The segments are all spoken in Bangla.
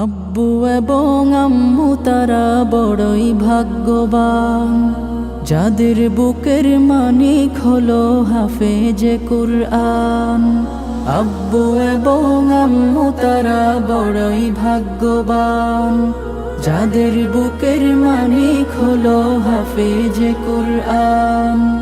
আব্বু এবং আম্মু তারা বড়ই ভাগ্যবান। যাদের বুকের মানিক হলো হাফেজে কুরআন। আব্বু এবং আম্মু তারা বড়ই ভাগ্যবান। যাদের বুকের মানিক হলো হাফেজে কুরআন।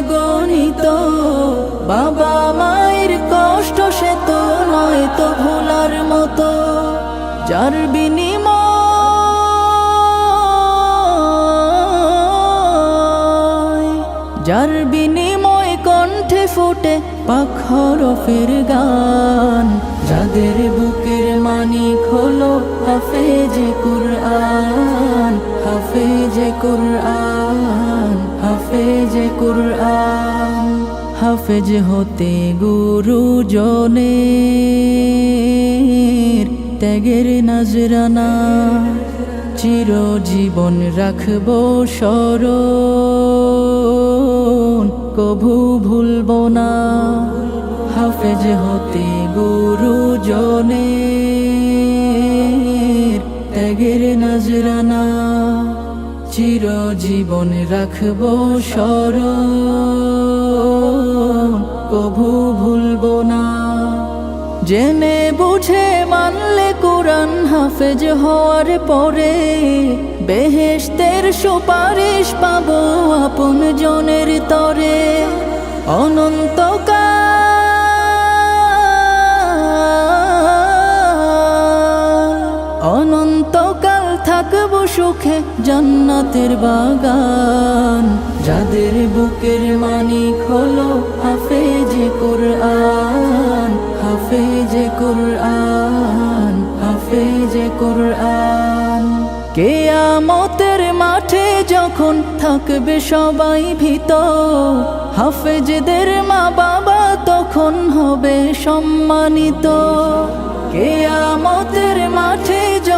অগণিত বাবা মায়ের কষ্ট সে তো নয় তো ভোলার মতো। যার বিনিময় যার বিনিময় কণ্ঠে ফুটে পাখরফের গান। যাদের বুকের মানিক হলো হাফেজে কুরআন হাফেজে কুরআন। হাফেজ হতে গুরু জনের ত্যাগের নজরানা। চিরজীবন রাখব স্মরণ কভু ভুলব না। হাফেজ হতে গুরু জনের ত্যাগের নজরানা। চিরজীবন রাখব স্মরণ। কভু ভুলব না। জেনে বুঝে মানলে কোরআন হাফেজ হওয়ার পরে বেহেশতের সুপারিশ পাবো আপন জনের তরে। অনন্তকাল থাকব সুখে জান্নাতের বাগান। যাদের বুকের মানিক হলো হাফেজে কুরআন হাফেজে কুরআন হাফেজে কুরআন। কেয়ামতের মাঠে যখন থাকবে সবাই ভীত, হাফেজদের মা বাবা তখন হবে সম্মানিত। কেয়ামতের মাঠে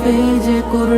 হাফেজে কুরআন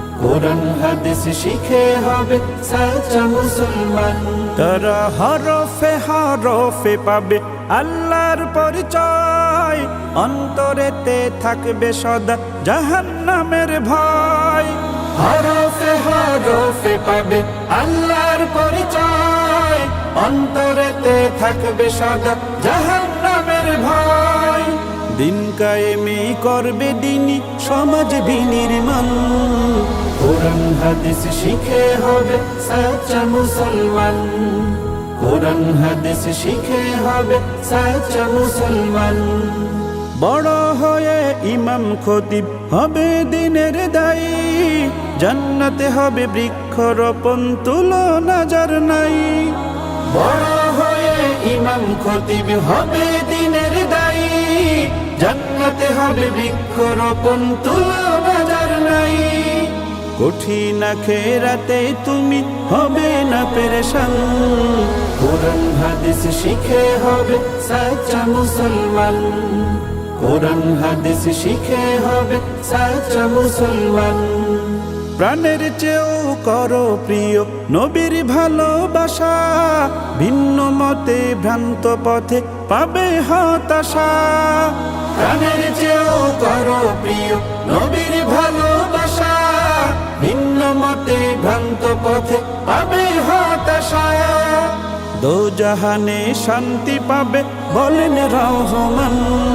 কোরআন হাদিস শিখে হবে সাচ্চা মুসলমান। তারা হরফে হরফে পাবে আল্লাহর পরিচয়। অন্তরেতে থাকবে সদা জাহান্নামের ভয়। হরফে হরফে পাবে আল্লাহর পরিচয়। অন্তরেতে থাকবে সদা জাহান্নামের ভয়। দিন কায়েমে করবে দিনই সমাজ বিনির্মাণ। কোরআন, হাদিস শিখে হবে সাচ্চা মুসলমান। কোরআন, হাদিস শিখে হবে সাচ্চা মুসলমান। বড় হয়ে ইমাম খতিব হবে দিনের দায়ী। জান্নাতে হবে বৃক্ষরোপণ, তুলনা যার নাই। বড় হয়ে ইমাম খতিব হবে দিনের দায়ী। জান্নাতে হবে বৃক্ষরোপণ, তুলনা যার নাই। কঠিন খেরাতে তুমি হবে না পেরেশান। কোরআন, হাদিস শিখে হবে সাচ্চা মুসলমান। কোরআন, হাদিস শিখে হবে সাচ্চা মুসলমান। প্রাণের চেয়েও করো প্রিয় নবীর ভালোবাসা। ভিন্ন মতে ভ্রান্ত পথে পাবে হতাশা। প্রাণের চেয়েও করো প্রিয় নবীর পথে পাবে হতাশায় দো জাহানে শান্তি পাবে বলেন রহমান।